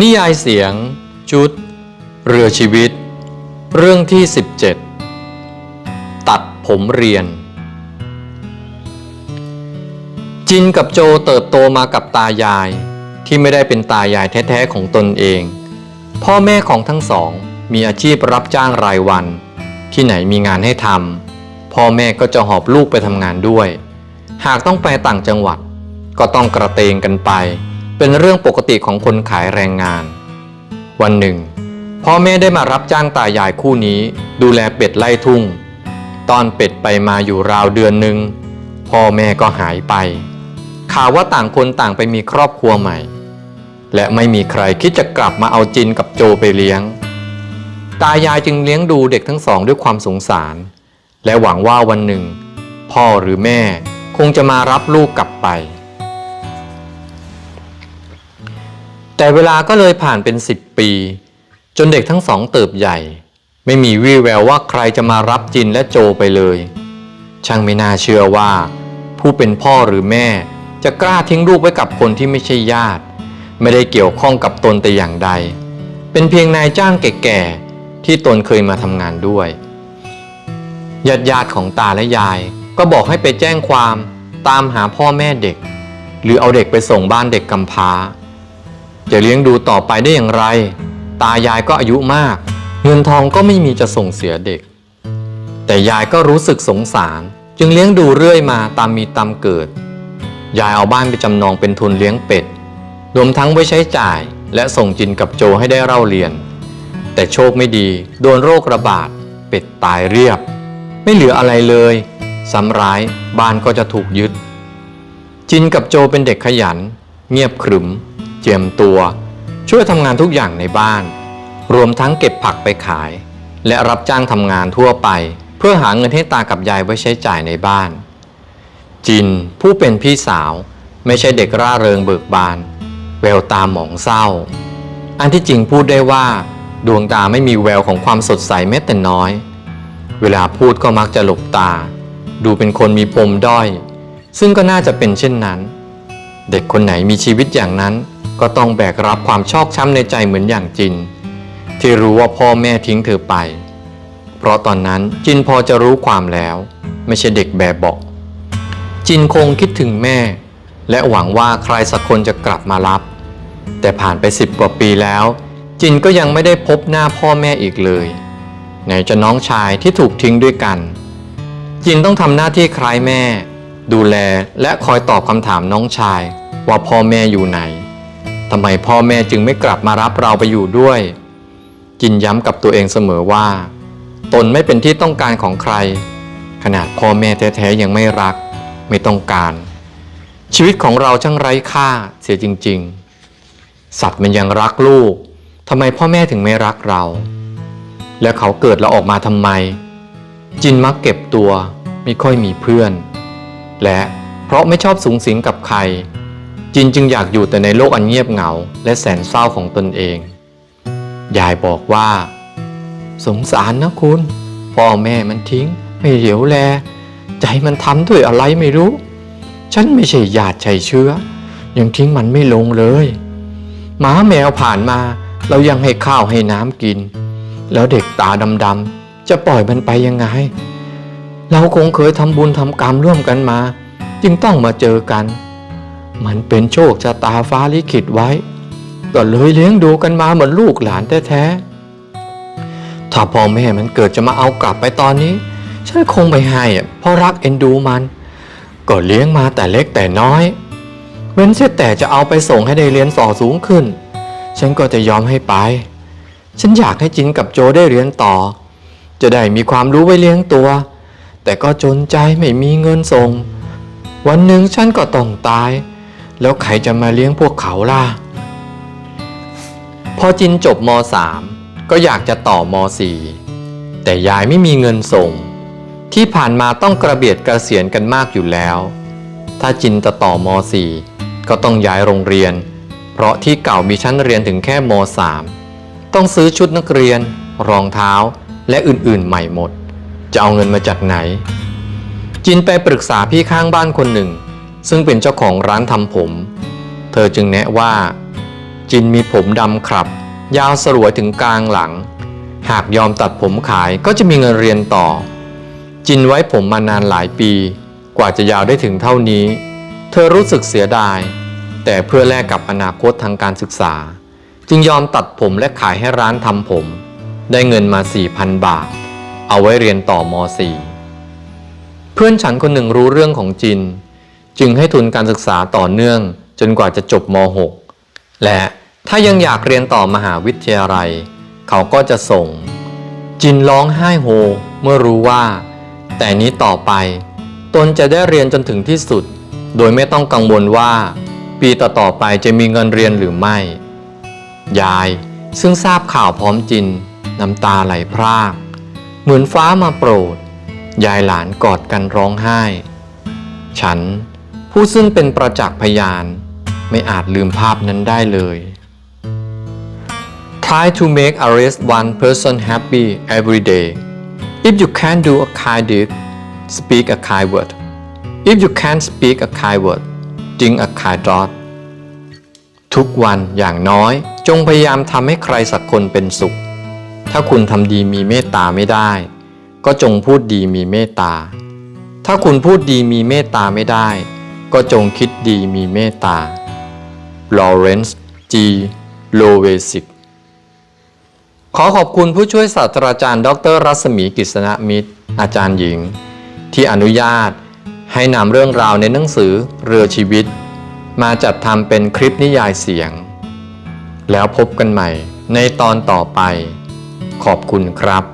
นิยายเสียง ชุด เรือชีวิต เรื่องที่ 17 ตัดผมเรียน จินกับโจเติบโตมากับตายาย ที่ไม่ได้เป็นตายายแท้ ๆ ของตนเอง พ่อแม่ของทั้งสองมีอาชีพรับจ้างรายวัน ที่ไหนมีงานให้ทำพ่อแม่ก็จะหอบลูกไปทำงานด้วย หากต้องไปต่างจังหวัด ก็ต้องกระเตงกันไป เป็นเรื่องปกติของคนขายแรงงาน วันหนึ่ง พ่อแม่ได้มารับจ้างตายายคู่นี้ ดูแลเป็ดไล่ทุ่ง ตอนเป็ดไปมาอยู่ราวเดือนหนึ่งพ่อแม่ก็หายไป ข่าวว่าต่างคนต่างไปมีครอบครัวใหม่ และไม่มีใครคิดจะกลับมาเอาจินกับโจไปเลี้ยง ตายายจึงเลี้ยงดูเด็กทั้งสองด้วยความสงสาร และหวังว่าวันหนึ่ง พ่อหรือแม่คงจะมารับลูกกลับไป แต่เวลาก็เลยผ่านเป็นสิบปี จนเด็กทั้งสองเติบใหญ่ ไม่มีวี่แววว่าใครจะมารับจินและโจไปเลย ช่างไม่น่าเชื่อว่า ผู้เป็นพ่อหรือแม่ จะกล้าทิ้งลูกไว้กับคนที่ไม่ใช่ญาติ ไม่ได้เกี่ยวข้องกับตนแต่อย่างใด เป็นเพียงนายจ้างแก่ๆที่ตนเคยมาทำงานด้วยญาติญาติของตาและยายก็บอกให้ไปแจ้งความตามหาพ่อแม่เด็ก หรือเอาเด็กไปส่งบ้านเด็กกำพร้า จะเลี้ยงดูต่อไปได้อย่างไร ตายายก็อายุมาก เงินทองก็ไม่มีจะส่งเสียเด็ก แต่ยายก็รู้สึกสงสาร จึงเลี้ยงดูเรื่อยมาตามมีตามเกิด ยายเอาบ้านไปจำนองเป็นทุนเลี้ยงเป็ด รวมทั้งไว้ใช้จ่าย และส่งจินกับโจให้ได้เล่าเรียน แต่โชคไม่ดี โดนโรคระบาด เป็ดตายเรียบ ไม่เหลืออะไรเลยซ้ำร้ายบ้านก็จะถูกยึด จินกับโจเป็นเด็กขยัน เงียบขรึม เจียมตัว ช่วยทำงานทุกอย่างในบ้าน รวมทั้งเก็บผักไปขาย และรับจ้างทำงานทั่วไป เพื่อหาเงินให้ตากับยายไว้ใช้จ่ายในบ้าน จินผู้เป็นพี่สาวไม่ใช่เด็กร่าเริงเบิกบาน แววตาหมองเศร้า อันที่จริงพูดได้ว่า ดวงตาไม่มีแววของความสดใสแม้แต่น้อย เวลาพูดก็มักจะหลบตา ดูเป็นคนมีปมด้อย ซึ่งก็น่าจะเป็นเช่นนั้น เด็กคนไหนมีชีวิตอย่างนั้น ก็ต้องแบกรับความชอกช้ำในใจเหมือนอย่างจิน ที่รู้ว่าพ่อแม่ทิ้งเธอไป เพราะตอนนั้นจินพอจะรู้ความแล้ว ไม่ใช่เด็กแบบบาะจินคงคิดถึงแม่ และหวังว่าใครสักคนจะกลับมารับ แต่ผ่านไปสิบกว่าปีแล้ว จินก็ยังไม่ได้พบหน้าพ่อแม่อีกเลยไหนจะน้องชายที่ถูกทิ้งด้วยกัน จินต้องทำหน้าที่คล้ายแม่ ดูแลและคอยตอบคำถามน้องชายว่าพ่อแม่อยู่ไหน ทำไมพ่อแม่จึงไม่กลับมารับเราไปอยู่ด้วย จินย้ำกับตัวเองเสมอว่า ตนไม่เป็นที่ต้องการของใคร ขนาดพ่อแม่แท้ๆยังไม่รัก ไม่ต้องการ ชีวิตของเราช่างไร้ค่าเสียจริง ๆ สัตว์มันยังรักลูกทำไมพ่อแม่ถึงไม่รักเรา แล้วเขาเกิดแล้วออกมาทำไม จินมักเก็บตัวไม่ค่อยมีเพื่อน และเพราะไม่ชอบสูงสิงกับใคร จินจึงอยากอยู่แต่ในโลกอันเงียบเหงา และแสนเศร้าของตนเอง ยายบอกว่า สงสารนะคุณ พ่อแม่มันทิ้ง ไม่เหลียวแล ใจมันทำด้วยอะไรไม่รู้ ฉันไม่ใช่ญาติชัยเชื้อ ยังทิ้งมันไม่ลงเลยหมาแมวผ่านมา เรายังให้ข้าวให้น้ำกิน แล้วเด็กตาดำๆจะปล่อยมันไปยังไง เราคงเคยทำบุญทำกรรมร่วมกันมา จึงต้องมาเจอกัน มันเป็นโชคชะตาฟ้าลิขิตไว้ ก็เลยเลี้ยงดูกันมาเหมือนลูกหลานแท้ๆถ้าพ่อแม่มันเกิดจะมาเอากลับไปตอนนี้ ฉันคงไม่ให้อะเพราะรักเอ็นดูมัน ก็เลี้ยงมาแต่เล็กแต่น้อยเว้นเสียแต่จะเอาไปส่งให้ได้เรียนต่อสูงขึ้น ฉันก็จะยอมให้ไป ฉันอยากให้จินกับโจได้เรียนต่อ จะได้มีความรู้ไว้เลี้ยงตัว แต่ก็จนใจไม่มีเงินส่ง วันหนึ่งฉันก็ต้องตาย แล้วใครจะมาเลี้ยงพวกเขาล่ะ พอจินจบม .3 ก็อยากจะต่อม .4 แต่ยายไม่มีเงินส่ง ที่ผ่านมาต้องกระเบียดกระเสียนกันมากอยู่แล้ว ถ้าจินจะต่อม .4 ก็ต้องย้ายโรงเรียน เพราะที่เก่ามีชั้นเรียนถึงแค่ม .3 ต้องซื้อชุดนักเรียน รองเท้าและอื่นๆใหม่หมด จะเอาเงินมาจากไหน จินไปปรึกษาพี่ข้างบ้านคนหนึ่ง ซึ่งเป็นเจ้าของร้านทำผม เธอจึงแนะว่า จินมีผมดำครับ ยาวสลวยถึงกลางหลัง หากยอมตัดผมขายก็จะมีเงินเรียนต่อ จินไว้ผมมานานหลายปี กว่าจะยาวได้ถึงเท่านี้ เธอรู้สึกเสียดาย แต่เพื่อแลกกับอนาคตทางการศึกษา จึงยอมตัดผมและขายให้ร้านทำผม ได้เงินมา 4,000 บาท เอาไว้เรียนต่อม .4 เพื่อนฉันคนหนึ่งรู้เรื่องของจิน จึงให้ทุนการศึกษาต่อเนื่องจนกว่าจะจบม .6 และถ้ายังอยากเรียนต่อมหาวิทยาลัย เขาก็จะส่ง จินร้องไห้โฮ เมื่อรู้ว่า แต่นี้ต่อไปตนจะได้เรียนจนถึงที่สุด โดยไม่ต้องกังวลว่า ปีต่อๆไปจะมีเงินเรียนหรือไม่ ยายซึ่งทราบข่าวพร้อมจิน น้ำตาไหลพราก เหมือนฟ้ามาโปรด ยายหลานกอดกันร้องไห้ ฉัน ผู้ซึ่งเป็นประจักษ์พยานไม่อาจลืมภาพนั้นได้เลย Try to make at least one person happy every day. If you can't do a kind deed, speak a kind word. If you can't speak a kind word, think a kind thought. ทุกวันอย่างน้อย จงพยายามทำให้ใครสักคนเป็นสุข ถ้าคุณทำดีมีเมตตาไม่ได้ ก็จงพูดดีมีเมตตา ถ้าคุณพูดดีมีเมตตาไม่ได้ ก็จงคิดดีมีเมตตา Lawrence G. Lovesic ขอขอบคุณผู้ช่วยศาสตราจารย์ ดร รัศมีกิษณมิตร อาจารย์หญิง ที่อนุญาตให้นำเรื่องราวในหนังสือเรือชีวิต มาจัดทำเป็นคลิปนิยายเสียง แล้วพบกันใหม่ในตอนต่อไป ขอบคุณครับ